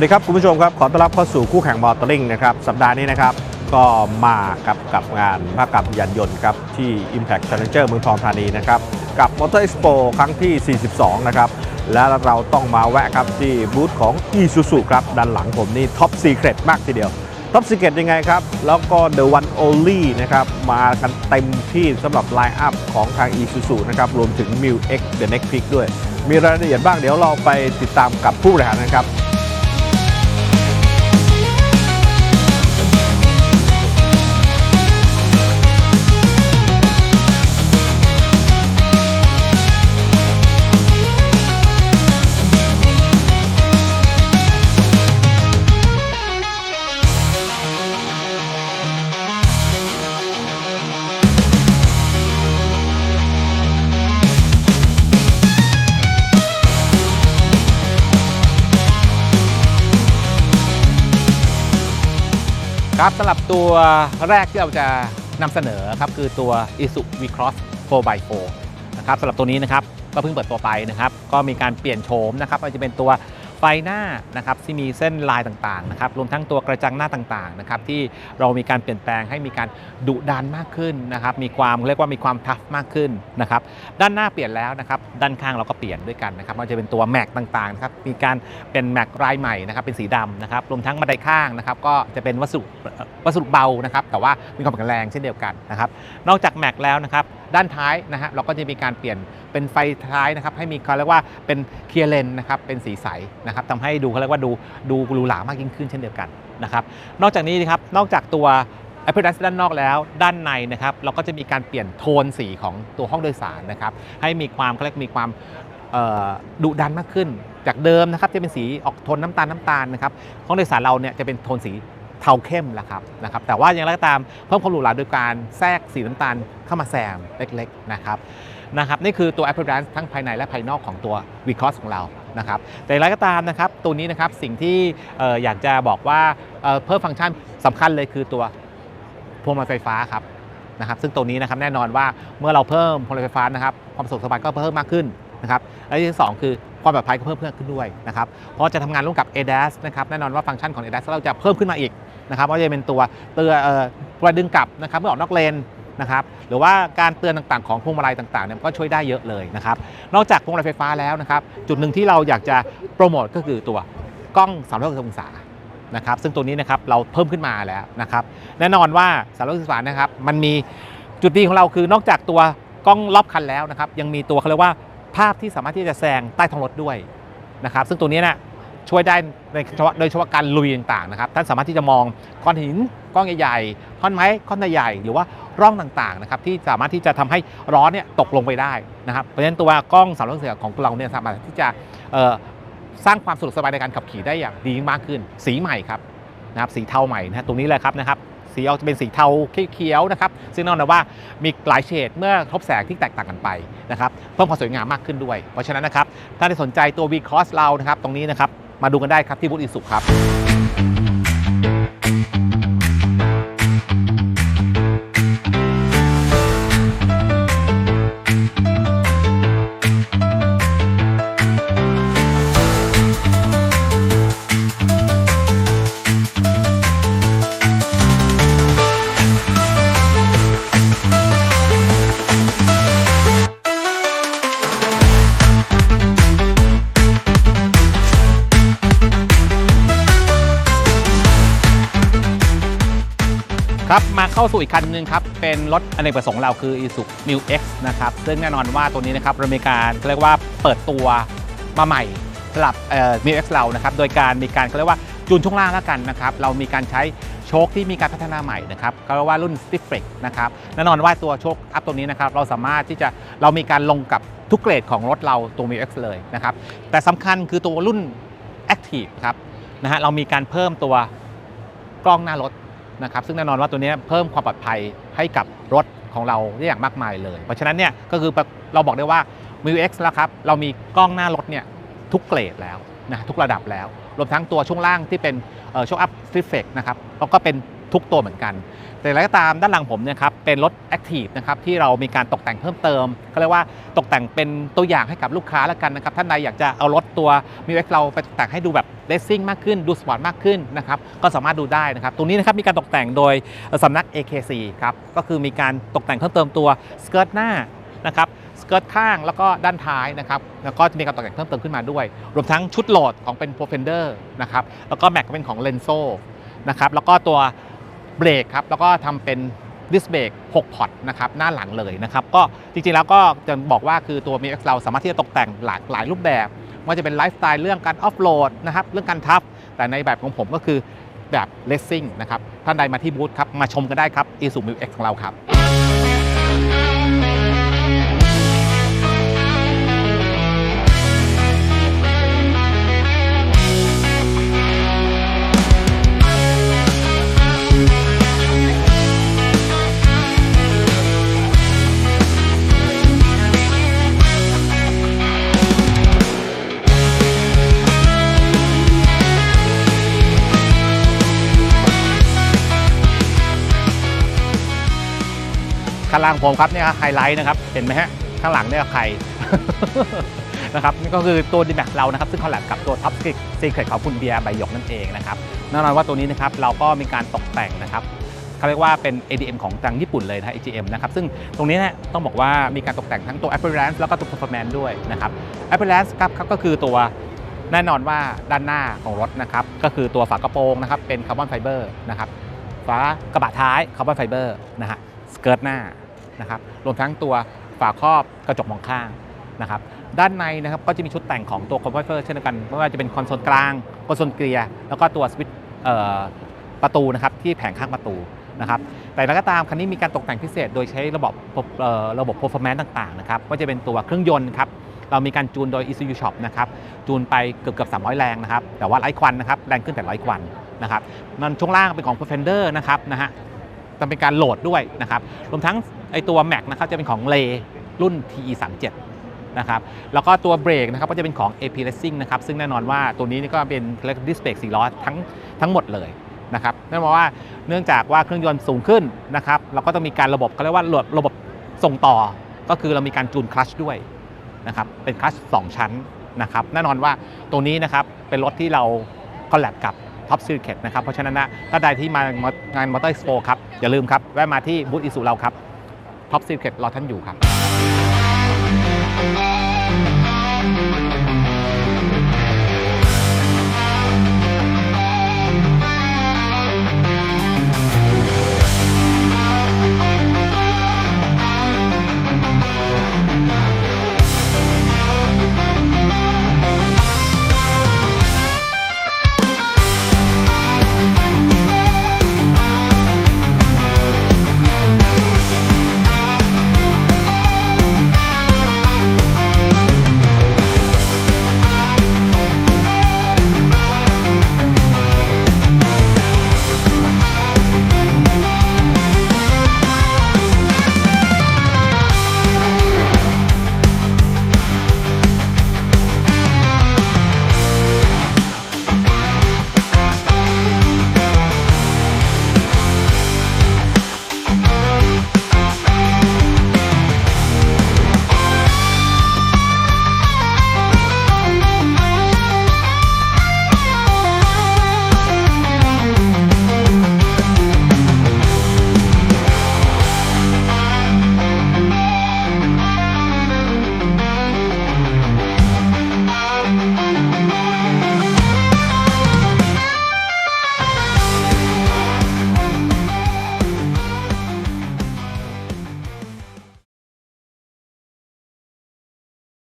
สวัสดีครับ คุณผู้ชมครับ ขอต้อนรับเข้าสู่คู่แข่งมอเตอร์ลิงนะครับ สัปดาห์นี้นะครับ ก็มากับกับงานภาคกรรมยานยนต์ครับ ที่ Impact Challenger เมืองทองธานีนะครับ กับ Motor Expo ครั้งที่ 42 นะครับ และเราต้องมาแวะครับที่บูธของ Isuzu ครับ ด้านหลังผมนี่ Top Secret มากทีเดียวท็อป e ิเกตยังไงครับ แล้วก็ The One Only นะครับ มากันเต็มที่สำหรับไลน์อัพของทาง Isuzu นะครับ รวมถึง m i l X The Next Pick ด้วย มีรายละเอียดบ้างเดี๋ยวเราไปติดตามกับผู้บริหารนะครับ ครับสำหรับตัวแรกที่เราจะนำเสนอครับคือตัว i s u V-Cross 4x4 นะครับสำหรับตัวนี้นะครับก็เพิ่งเปิดตัวไปนะครับ ก็มีการเปลี่ยนโฉมนะครับอาจจะเป็นตัว ไฟหน้านะครับที่มีเส้นลายต่างๆนะครับรวมทั้งตัวกระจังหน้าต่างๆนะครับที่เรามีการเปลี่ยนแปลงให้มีการดุดันมากขึ้นนะครับมีความเรียกว่ามีความทัฟมากขึ้นนะครับด้านหน้าเปลี่ยนแล้วนะครับด้านข้างเราก็เปลี่ยนด้วยกันนะครับมันจะเป็นตัวแม็กต่างๆนะครับมีการเป็นแม็กลายใหม่นะครับเป็นสีดำนะครับรวมทั้งบันไดข้างนะครับก็จะเป็นวัสดุวัสดุเบานะครับแต่ว่ามีความแข็งแรงเช่นเดียวกันนะครับนอกจากแม็กแล้วนะครับ ด้านท้ายนะฮะเราก็จะมีการเปลี่ยนเป็นไฟท้ายนะครับให้มีเขาเรียกว่าเป็นเคลียร์เลนนะครับเป็นสีใสนะครับทำให้ดูเขาเรียกว่าดูดูหรูหรามากยิ่งขึ้นเช่นเดียวกันนะครับนอกจากนี้นะครับนอกจากตัว a p p e a r a n c e ด้านนอกแล้วด้านในนะครับเราก็จะมีการเปลี่ยนโทนสีของตัวห้องโดยสารนะครับให้มีความเขาเรียกมีความดุดันมากขึ้น จากเดิมนะครับจะเป็นสีออกโทนน้ำตาลน้ำตาลนะครับห้องโดยสารเราเนี่ยจะเป็นโทนสี เทาเข้มแหละครับนะครับ แต่ว่าอย่างไรก็ตามเพิ่มความหรูหราโดยการแทรกสีน้ำตาลเข้ามาแซมเล็กๆนะครับนะครับนี่คือตัว a p p e a r a n c e ทั้งภายในและภายนอกของตัว v c o s ของเรานะครับแต่อย่างไรก็ตามนะครับตัวนี้นะครับสิ่งที่อออยากจะบอกว่าเเพิ่มฟังก์ชันสำคัญเลยคือตัวพวงมาลัยไฟฟ้าครับนะครับซึ่งตัวนี้นะครับแน่นอนว่าเมื่อเราเพิ่มพวงมาลัยไฟฟ้านะครับความสะดวกสบายก็เพิ่มมากขึ้นนะครับและที่สองคือความปลอดภัยก็เพิ่มเพิ่มขึ้นด้วยนะครับเพราะจะทำงานร่วมกับ ADAS นะครับแน่นอนว่าฟังก์ชันของ ADAS เราจะเพิ่มขึ้นมาอีก นะครับว่าจะเป็นตัวเตือนเอ่อตัวดึงกลับนะครับเมื่อออกนอกเลนนะครับหรือว่าการเตือนต่างๆของพวงมาลัยต่างๆเนี่ยก็ช่วยได้เยอะเลยนะครับนอกจากพวงมาลัยไฟฟ้าแล้วนะครับจุดหนึ่งที่เราอยากจะโปรโมทก็คือตัวกล้อง360องศานะครับซึ่งตัวนี้นะครับเราเพิ่มขึ้นมาแล้วนะครับแน่นอนว่าสารสื่อสานะครับมันมีจุดดีของเราคือนอกจากตัวกล้องรอบคันแล้วนะครับยังมีตัวเขาเรียกว่าภาพที่สามารถที่จะแซงใต้ท้องรถด้วยนะครับซึ่งตัวนี้นะ ช่วยได้ในโดยเฉพาะการลุยต่างๆนะครับท่านสามารถที่จะมองก้อนหินก้อนใหญ่ๆท่อนไม้ก้อนใหญ่หรือว่าร่องต่างๆนะครับที่สามารถที่จะทำให้ล้อนเนี่ยตกลงไปได้นะครับเพราะฉะนั้นตัวกล้องสามร้อยองศาของเราเนี่ยสามารถที่จะสร้างความสะดวกสบายในการขับขี่ได้อย่างดีมากขึ้น สีใหม่ครับนะครับสีเทาใหม่นะตรงนี้เลยครับนะครับสีออกจะเป็นสีเทาเขียวนะครับซึ่งแน่นอนว่ามีหลายเฉดเมื่อทบแสงที่แตกต่างกันไปนะครับเพิ่มความสวยงามมากขึ้นด้วย เพราะฉะนั้นนะครับถ้าได้สนใจตัว V Cross เรานะครับตรงนี้นะครับ มาดูกันได้ครับที่บูธอิสุครับ ครับมาเข้าสู่อีกคันหนึ่งครับ เป็นรถอเนกประสงค์เราคือ Isuzu m i l X นะครับ ซึ่งแน่นอนว่าตัวนี้นะครับเรามีการเรียกว่าเปิดตัวมาใหม่สำหรับเอ่อ m i l X เรานะครับ โดยการมีการเขาเรียกว่าจูนช่วงล่างแล้วกันนะครับ เรามีการใช้โชคที่มีการพัฒนาใหม่นะครับก็เรียกว่ารุ่น Stiff Brake นะครับแน่นอนว่าตัวโชคอัพตัวนี้นะครับเราสามารถที่จะเรามีการลงกับทุกเกรดของรถเราตัว m i l X เลยนะครับแต่สำคัญคือตัวรุ่น Active ครับนะฮะเรามีการเพิ่มตัวกล้องหน้ารถ นะครับซึ่งแน่นอนว่าตัวนี้เพิ่มความปลอดภัยให้กับรถของเราได้อย่างมากมายเลย เพราะฉะนั้นเนี่ยก็คือเราบอกได้ว่า m i u X แล้วครับ เรามีกล้องหน้ารถเนี่ยทุกเกรดแล้วนะทุกระดับแล้ว รวมทั้งตัวช่วงล่างที่เป็นช่วงอัพสติฟเฟกนะครับแล้วก็เป็น ทุกตัวเหมือนกัน แต่อย่างไรก็ตามด้านหลังผมเนี่ยครับเป็นรถ Active นะครับที่เรามีการตกแต่งเพิ่มเติมก็เรียกว่าตกแต่งเป็นตัวอย่างให้กับลูกค้าแล้วกันนะครับท่านใดอยากจะเอารถตัว m i u X เราไปตกแต่งให้ดูแบบเลสซิ่งมากขึ้น ดูสปอร์ตมากขึ้นนะครับก็สามารถดูได้นะครับตรงนี้นะครับมีการตกแต่งโดยสำนัก AKC ครับก็คือมีการตกแต่งเพิ่มเติมตัวสเกิร์ตหน้านะครับสเกิร์ตข้างแล้วก็ด้านท้ายนะครับแล้วก็จะมีการตกแต่งเพิ่มเติมขึ้นมาด้วย รวมทั้งชุดโหลดของเป็น p r o f e n d e r นะครับแล้วก็แม็กก็เป็นของ Lenso นะครับแล้วก็ตัว เบรกครับแล้วก็ทำเป็นดิสเบรก6พอร์ตนะครับหน้าหลังเลยนะครับก็จริงๆแล้วก็จะบอกว่าคือตัว MX เราสามารถที่จะตกแต่งหลากหลายรูปแบบไม่ว่าจะเป็นไลฟ์สไตล์เรื่องการออฟโหลดนะครับเรื่องการทับ แต่ในแบบของผมก็คือแบบเลสซิ่งนะครับท่านใดมาที่บูธครับมาชมกันได้ครับ i s u m u X ของเราครับางล่างผมครับเนี่ยไฮไลท์นะครับเห็นไหมฮะข้างหลังเนี่ยใครนะครับนี่ก็คือตัว d m a x เรานะครับ ซึ่งคอลแลบกับตัว Top Secret ของคุณเบียร์ใบหยกนั่นเองนะครับแน่นอนว่าตัวนี้นะครับเราก็มีการตกแต่งนะครับเขาเรียกว่าเป็น ADM ของทางญี่ปุ่นเลยนะ AGM นะครับ ซึ่งตรงนี้เนี่ยต้องบอกว่ามีการตกแต่งทั้งตัว Appearance แล้วก็ตัว Performance ด้วยนะครับ Appearance ครับครับก็คือตัวแน่นอนว่าด้านหน้าของรถนะครับ ก็คือตัวฝากระโปรงนะครับ เป็นคาร์บอนไฟเบอร์นะครับ ฝากระบะท้ายคาร์บอนไฟเบอร์นะฮะสเกิร์ตหน้า นะครับรวมทั้งตัวฝาครอบกระจกมองข้างนะครับด้านในนะครับก็จะมีชุดแต่งของตัวคอมพิวเตอร์เช่นกันไม่ว่าจะเป็นคอนโซลกลางคอนโซลเกลียร์แล้วก็ตัวสวิตช์ประตูนะครับที่แผงข้างประตูนะครับแต่แล้วก็ตามคันนี้มีการตกแต่งพิเศษ โดยใช้ระบบระบบ performance ต่างๆนะครับก็จะเป็นตัวเครื่องยนต์ครับเรามีการจูนโดย ECU Shop นะครับจูนไปเกือบเกือบ300 แรงนะครับแต่ว่าไร้ควันนะครับแรงขึ้นแต่ร้อยควันนะครับมันช่วงล่างเป็นของ Defender นะครับนะฮะ จะเป็นการโหลดด้วยนะครับรวมทั้งไอตัว Mac นะครับจะเป็นของเลรุ่น TE 3 7นะครับแล้วก็ตัวเบรกนะครับก็จะเป็นของ AP Racing นะครับซึ่งแน่นอนว่าตัวนี้ก็เป็นดิสเบรก4ล้อทั้งทั้งหมดเลยนะครับแน่นอนว่าเนื่องจากว่าเครื่องยนต์สูงขึ้นนะครับเราก็ต้องมีการระบบเขาเรียกว่าระระบบส่งต่อ ก็คือเรามีการจูนคลัชด้วยนะครับเป็นคลัช2ชั้นนะครับแน่นอนว่าตัวนี้นะครับเป็นรถที่เราคอลแลบกับ ท็อปซีเค t นะครับเพราะฉะนั้นนะถ้าใดที่มางานมอเตอร์ p โ o ครับอย่าลืมครับแวะมาที่บูธอิสุเราครับท็อปซีเค t รอท่านอยู่ครับ